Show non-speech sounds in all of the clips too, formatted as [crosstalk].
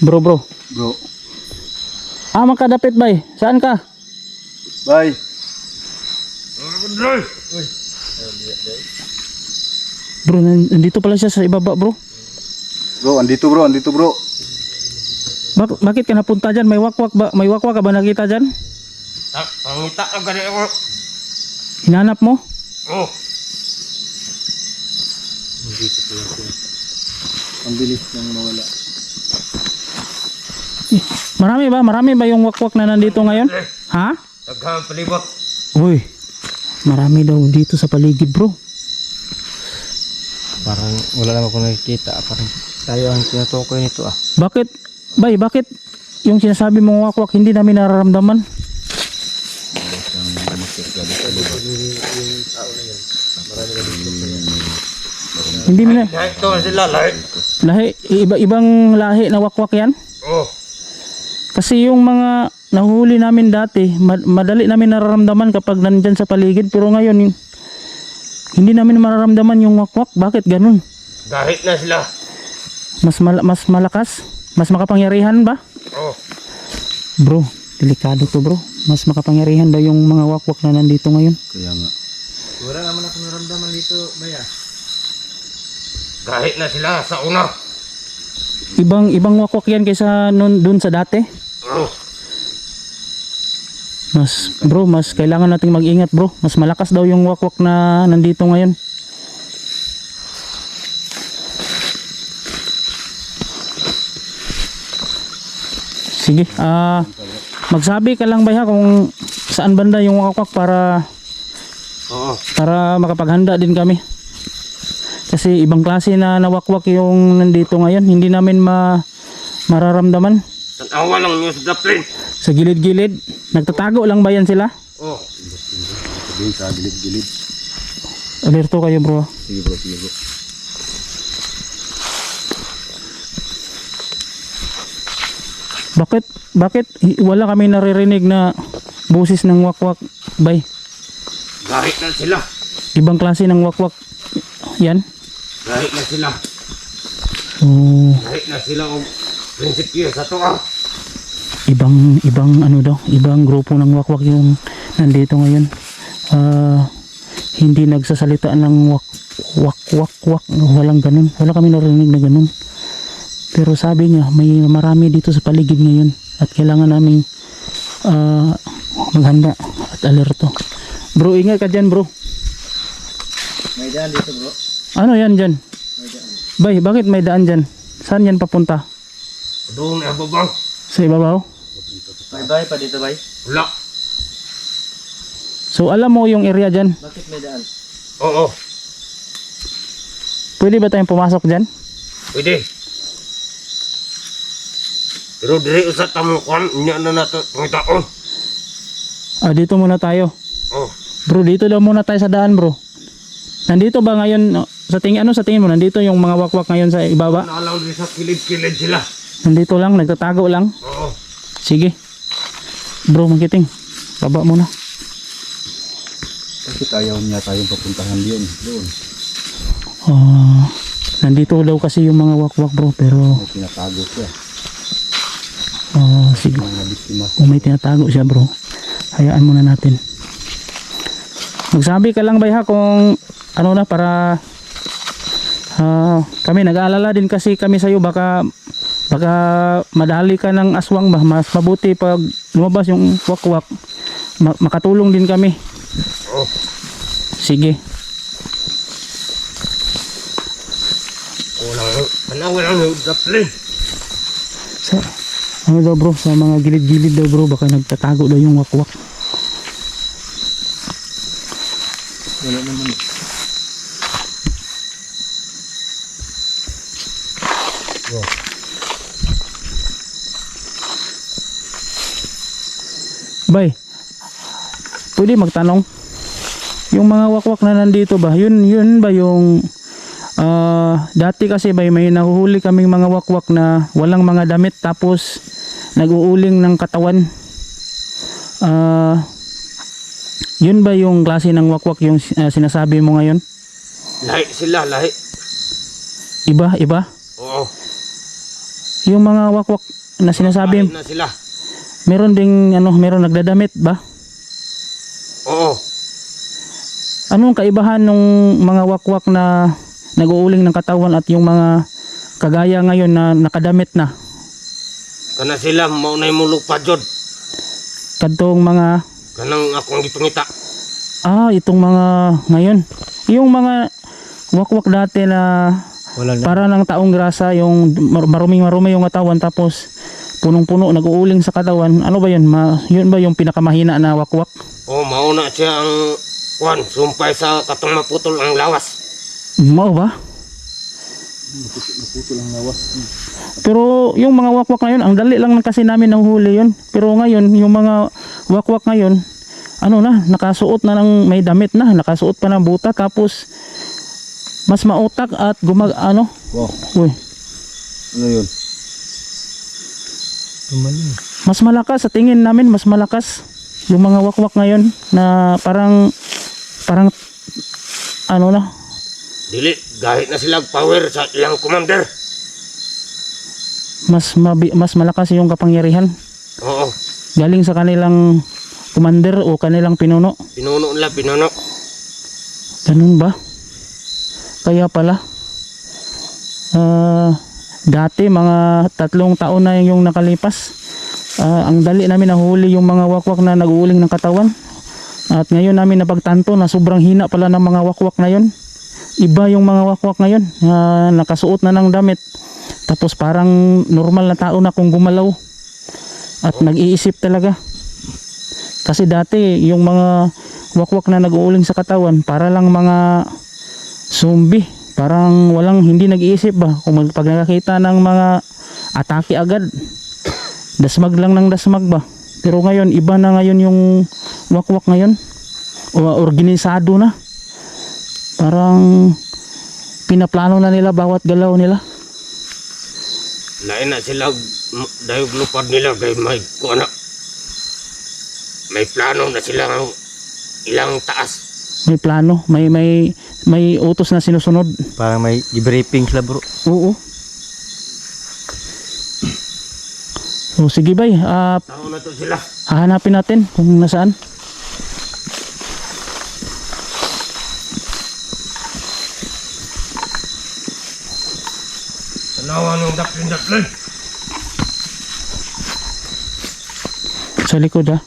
Bro, bro. Bro. Ah, makadapit bay. Saan ka? Bye. Bro, nan- nandito pala siya sa ibaba, bro. Bro, andito bro, andito bro. Bak bakit ka napunta dyan? May wakwak ba? May wakwak ka ba nakita dyan? Tak, pangita ka gani ako. Hinanap mo? Oh, Ang bilis nang mawala. Marami ba? Marami ba yung wakwak na nandito ngayon? Ha? daghang palibot. Uy, marami daw dito sa paligid, bro. Parang wala naman ako nakikita. Parang tayo ang tinutukoy nito ah. Bakit? Bay, bakit yung sinasabi mong wakwak hindi namin nararamdaman? Hindi mo na. Lahat to sila, lahat. Lahi, iba-ibang lahi na wakwak yan? Oh, Kasi yung mga nahuli namin dati, ma- madali namin nararamdaman kapag nandyan sa paligid. Pero ngayon, hin- hindi namin mararamdaman yung wakwak. Bakit ganun? dahit na sila. Mas, mal- mas malakas? Mas makapangyarihan ba? Oh, Bro, delikado to bro. Mas makapangyarihan daw yung mga wakwak na nandito ngayon. Kaya nga. Wala naman ako naramdaman dito, Baya. dahit na sila sa una. Ibang ibang wakwak yan kaysa nun, dun sa dati. Mas bro, mas kailangan nating mag-ingat bro. Mas malakas daw yung wakwak na nandito ngayon. Sige, ah magsabi ka lang ba ha kung saan banda yung wakwak para oo. para makapaghanda din kami. Kasi ibang klase na nawakwak yung nandito ngayon, hindi namin ma mararamdaman Tanawa lang nyo sa daplin. sa gilid-gilid. Nagtatago lang ba yan sila? Oh, Sabihin sa gilid-gilid. Alerto kayo bro. Sige bro, sige bro. Bakit bakit wala kami naririnig na boses ng wakwak bay? dahit na sila. Ibang klase ng wakwak yan. Dahit na sila. So, Dahit na sila og prinsipyo sa to ah. ibang ibang ano daw, ibang grupo ng wakwak yung nandito ngayon. Ah, hindi nagsasalita ng wak wak wak wak, walang ganun. Wala kami narinig na ganun. Pero sabi niya, may marami dito sa paligid ngayon at kailangan naming ah, maghanda at alerto. Bro, ingat ka dyan bro. May daan dito, bro. Ano yan dyan? Bay, bakit may daan dyan? Saan yan papunta? Doon na babang. Sa ibabaw? May bahay pa dito, bay. Wala. So alam mo yung area dyan? Bakit may daan? Oo, Pwede ba tayong pumasok dyan? pwede. Pero diri usat tamo kwan, nya na nato pangitaon. Ah, dito muna tayo. Oh, Bro, dito daw muna tayo sa daan, bro. Nandito ba ngayon, sa tingin, ano sa tingin mo, nandito yung mga wakwak ngayon sa ibaba? naalang diri sa kilid-kilid sila. Nandito lang, nagtatago lang. Oo, Sige. Bro, magkiting. Baba muna. Bakit ayaw niya tayong papuntahan yun? Doon. Ah, nandito daw kasi yung mga wakwak, bro, pero May tinatago siya. ah, sige. Kung may tinatago siya, bro, hayaan muna natin. Magsabi ka lang ba ha kung ano na para ah, kami nag-aalala din kasi kami sa iyo baka baka madali ka ng aswang ba? Mas mabuti pag lumabas yung wakwak ma- makatulong din kami. Oh. sige. Sa ano daw bro? Sa mga gilid-gilid daw bro baka nagtatago daw yung wakwak. Wala naman. Bay, pwede magtanong. Yung mga wakwak na nandito ba, yun, yun ba yung ah, dati kasi bay may nahuhuli kaming mga wakwak na walang mga damit tapos nag-uuling ng katawan. Ah, yun ba yung klase ng wakwak yung ah, sinasabi mo ngayon? Lahi sila, lahi. Iba, iba? Oo, Yung mga wakwak na sinasabi, Kahit na sila. Meron ding ano, meron nagdadamit ba? Oo. Anong kaibahan ng mga wakwak na nag-uuling ng katawan at yung mga kagaya ngayon na nakadamit na? Kana sila maunay mo lupa jud. Kadtong mga Kanang akong gipangita. ah itong mga ngayon. Yung mga wakwak dati na Wala na. para ng taong grasa yung mar- maruming marumi yung katawan tapos punong-puno nag-uuling sa katawan. Ano ba yun? Ma, yun ba yung pinakamahina na wakwak? Oh, mauna siya ang kwan, sumpay sa katong maputol ang lawas. Mao ba? Naputol ang lawas. Pero yung mga wakwak ngayon, ang dali lang kasi namin nahuhuli yun. Pero ngayon, yung mga wakwak ngayon, ano na, nakasuot na ng may damit na, nakasuot pa ng buta tapos mas mautak at gumag ano, Wow, uy, ano yun? Tumalim. mas malakas sa tingin namin, mas malakas yung mga wakwak ngayon na parang parang ano na, Dili, gahit na sila power sa ilang commander. mas mabi, mas malakas yung kapangyarihan Oo, galing sa kanilang commander o kanilang pinuno. pinuno nila, pinuno. Ganun ba? Kaya pala. Ah, dati mga tatlong taon na yung nakalipas. Ah, ang dali namin nahuli yung mga wakwak na nag-uuling ng katawan. At ngayon namin napagtanto na sobrang hina pala ng mga wakwak na yun. Iba yung mga wakwak ngayon. na nakasuot na ng damit. Tapos parang normal na tao na kung gumalaw. At nag-iisip talaga. Kasi dati yung mga wakwak na nag-uuling sa katawan para lang mga zombie parang walang hindi nag-iisip ba kung pag nakakita ng mga atake agad dasmag lang ng dasmag ba pero ngayon iba na ngayon yung wakwak ngayon o organisado na parang pinaplano na nila bawat galaw nila Lain na sila, dayog lupad nila kay may kuana. May plano na sila ng ilang taas. May plano may may may utos na sinusunod Parang may i-briefing sila bro. oo so sige bay ah Tao na to sila. hahanapin natin kung nasaan Tanawa nung daplin-daplin. sa likod ah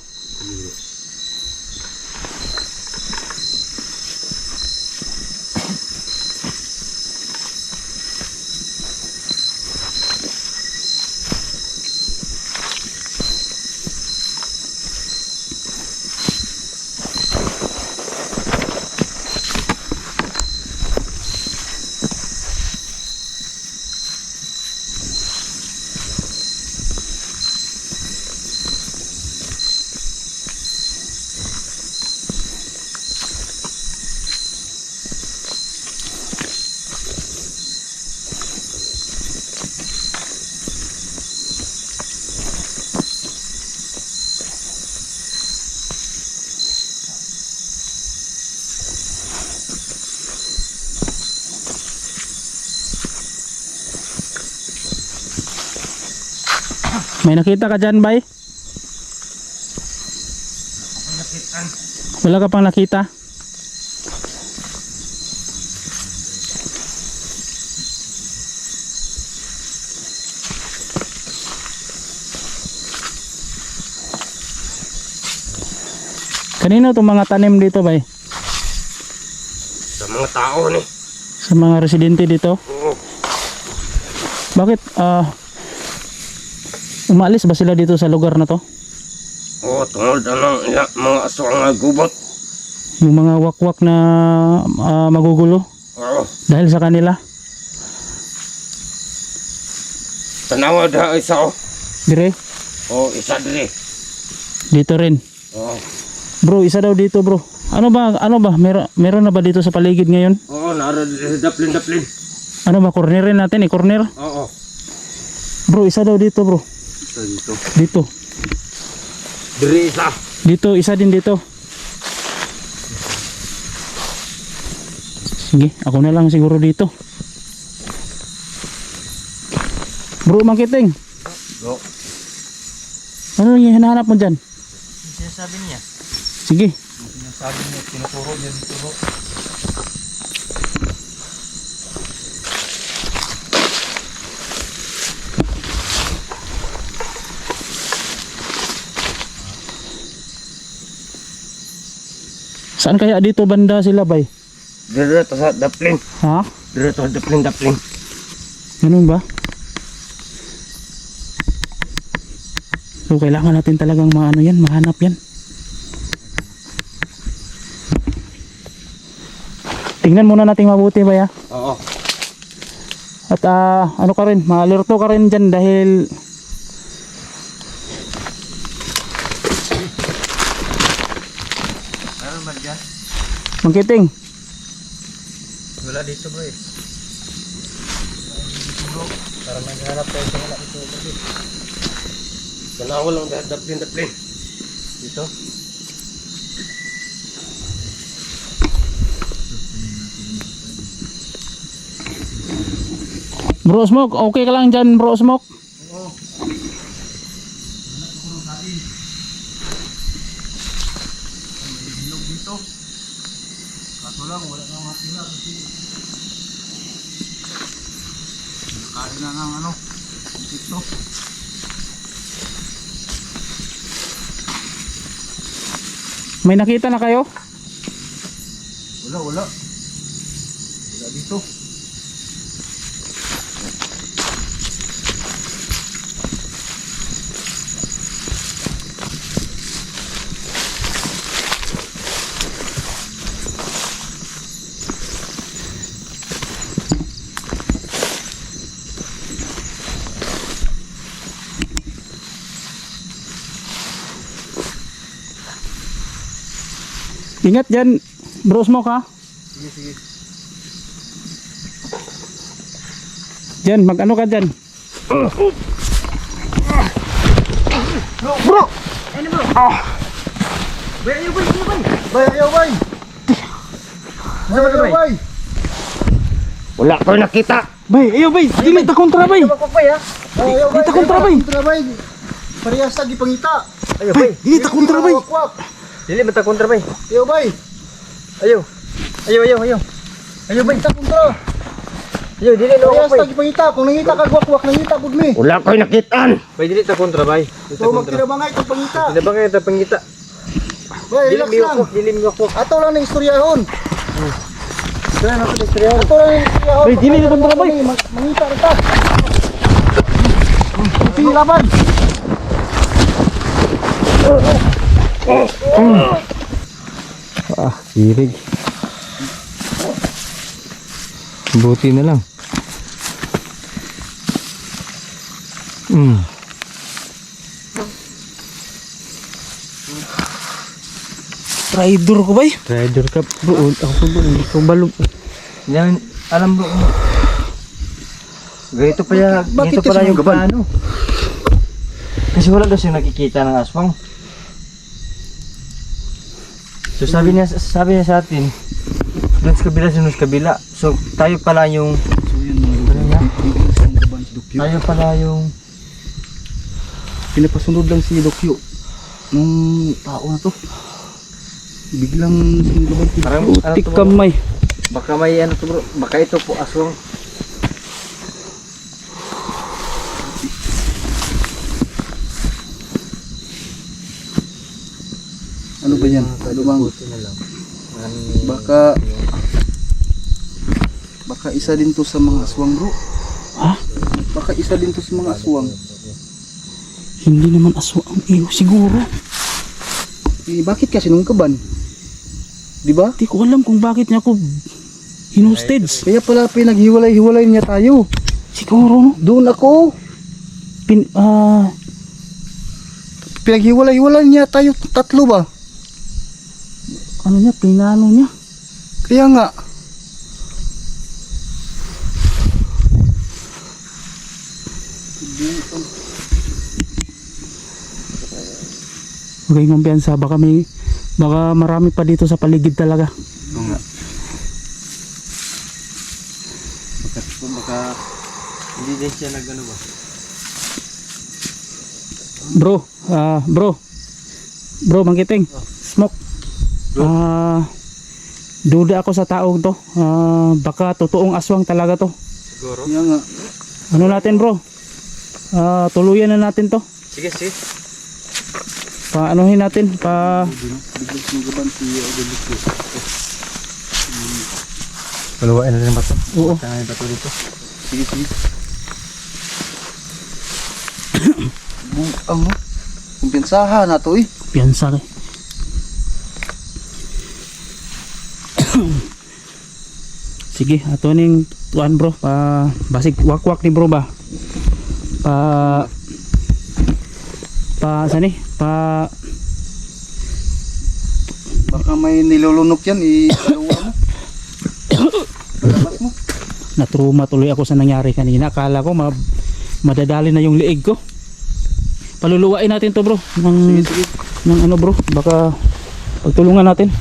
may nakita ka dyan bay wala ka pang nakita kanino itong mga tanim dito bay Sa mga tao ni. sa mga residente dito Oo. bakit ah umalis ba sila dito sa lugar na to Oo, tungod ang ila, mga aswang nga gubot. yung mga wakwak na ah, magugulo Oo. dahil sa kanila Tanawa da isa oh. dire Oo, isa diri. dito rin Oo. bro isa daw dito bro ano ba ano ba meron meron na ba dito sa paligid ngayon Oo, nara diri daplin-daplin. ano ba cornerin natin eh corner Oo. bro isa daw dito bro Isa dito. dito Diri isa. dito isa din dito sige ako na lang siguro dito Bro, Mangkiting. Bro. Ano yung hinahanap mo dyan? Yung sinasabi niya. Sige. Sinasabi niya, tinuturo niya dito bro. Saan kaya dito banda sila, bay? Dire to sa daplin. Ha? Dire to sa daplin, daplin. Ganun ba? So, kailangan natin talagang maano yan, mahanap yan. Tingnan muna natin mabuti ba ya? Oo. At ah, ano ka rin, maalerto ka rin dyan dahil Meron ba dyan? Mangkiting. Wala dito. Bro, para maghanap tayo sa wala dito bro. Tanawa lang dahil daplin, daplin. Dito? Bro Smoke, okay ka lang dyan bro Smoke? Kaso lang, wala nang makina kasi Nakain na ng ano, dito. May nakita na kayo? Wala, wala. Wala dito. Ingat dyan bro Smoke ha? Sige, sige. Dyan, mag ano ka dyan? Bay, ayaw bay! Bay, ayaw bay! Wala ko nakita. Bay, ayaw bay, dili ta kontra bay. Ayaw bay! Dito kontra, bay. Kontra bay! Parehas lagi pangita! Ayaw Bay, dili ta kontra bay. Wakwak! Dili mata kontra bay. Ayaw bay! Ayaw. Ayaw, ayaw, ayaw. Ayaw bay. Pangita kontra! Ayaw, dili no Parehas bay. lagi pangita! Kung nangita ka wakwak, nangita pud mi! Wala ko nakitaan. Bay dili ta kontra bay. Ta So kontra. magtirabangay kung pangita! Kayo ta pangita? Bay, relax lang! ko, dili mi ko. Ato lang ng istoryahon! Dili na sa istorya. Ato lang ng istoryahon! Bay, dili na kontra, bay. Mangita rin ta! Sige, laban! Ah, kirig. Buti na lang. Hmm. Traitor ko bay. Trader ka bro. Ako po bro. Hindi ko balo. Yan, alam bro. Ganito pa ya, ganito pala yung plano. Kasi wala daw siya nakikita ng aswang. So sabi niya, sabi niya sa atin, doon sa kabila, sa sa kabila. So tayo pala yung, So yun ano niya? Dokyo. Tayo pala yung, Pinapasunod lang si Dokyo nung tao na to. Biglang sinugaban si to, bro? kamay. baka may ano to bro, baka ito po aswang. Ba yan? Lumang. Baka baka isa din to sa mga aswang bro. Ha? Baka isa din to sa mga aswang. Hindi naman aswa ang iyo siguro. Eh, bakit kasi nung kaban? Di ba? Di ko alam kung bakit niya ako hinustage. Kaya pala pinaghiwalay-hiwalay niya tayo. Siguro no. Doon ako. Pin, ah, Pinaghiwalay-hiwalay niya tayo tatlo ba? Ano niya, pinano niya. Kaya nga. Huwag kayong kumpiyansa. Baka may, baka marami pa dito sa paligid talaga. Oo nga. Baka, baka Hindi din siya nag ano ba? Bro, ah, bro. Bro, mangkiting. Smoke. Ah, duda ako sa taong to. Ah, baka totoong aswang talaga to. Siguro. Nga. Ano natin, bro? Ah, tuluyan na natin to. Sige, sige. Paanuhin natin, pa. Maluwain na rin ba ito? Oo. Tangan ba ito dito? Sige, sige. No? Kumpensahan na to eh. piyansa kay. Sige, ato ning tuan bro, pa basig wakwak ni bro ba. Pa pa sani, pa Baka may nilulunok yan. Palabas [coughs] mo. natruma tuloy ako sa nangyari kanina. Akala ko ma madadali na yung liig ko. Paluluwain natin to bro. Ng, Sige, sige. ng ano bro, baka pagtulungan natin.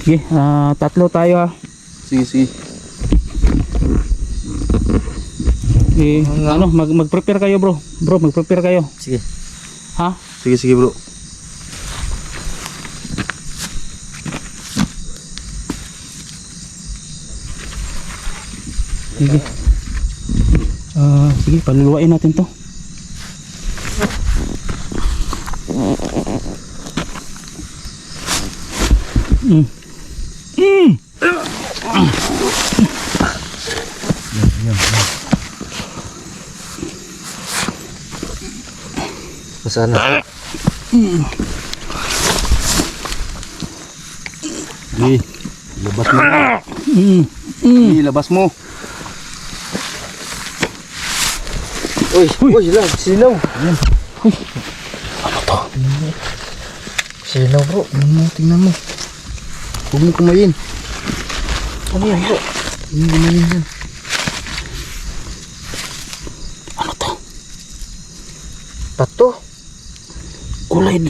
Sige, ah, tatlo tayo ha. Sige, sige. Eh, ano, mag mag-prepare kayo bro. Bro, mag-prepare kayo. Sige. Ha? Sige, sige bro. Sige. Ah, sige, paluluwain natin to. Mm. Masaan na? Sige. Labas mo. Sige, labas mo. Uy, uy, lang, sinaw. Ano to? Sinaw bro. Tingnan mo, tingnan mo. Huwag mo kumain. Ano yan bro? Mo kumain yan. Ano to? Pato. Kulay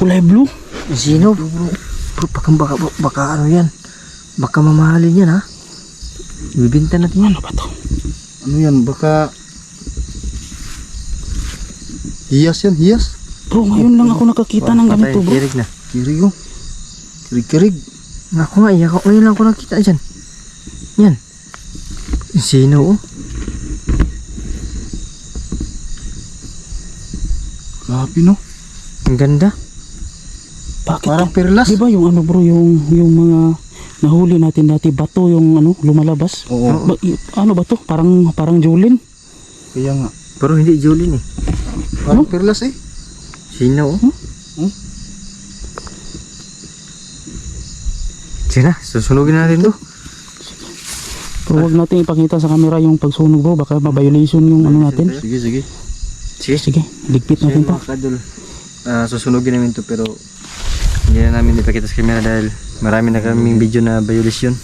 kulay blue. Bro. Bro, baka, baka, baka ano yan? Baka mamahalin yan ha? Ibibinta natin yan. Ano ba to? Ano yan, baka... Hiyas yan, hiyas. Bro, ngayon lang ako nakakita ng ganito, bro. Kirig na. Kirig oh. Kirig-kirig. Ako nga, iya, ako, ngayon lang ako nakita dyan. Yan. Sinaw oh. Grabe no. Ang ganda. Bakit? Parang perlas. Di ba yung ano bro, yung yung mga nahuli natin dati bato yung ano lumalabas? Oo. Ba, y- ano ba to? Parang parang Julin. Kaya nga. Pero hindi Jolene eh. Parang perlas eh. Sinaw oh. Hmm? Sige na, susunugin natin to. Pero wag natin ipakita sa camera yung pagsunog bro, baka ma-violation yung ano natin. Sige, sige. Sige. Sige, ligpit natin to. mga kadol, ah, susunugin namin to pero hindi na namin ipakita sa camera dahil marami na kaming video na violation.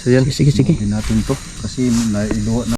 So yun, Sige, sige, sige. Natin to. Kasi nailuwa na.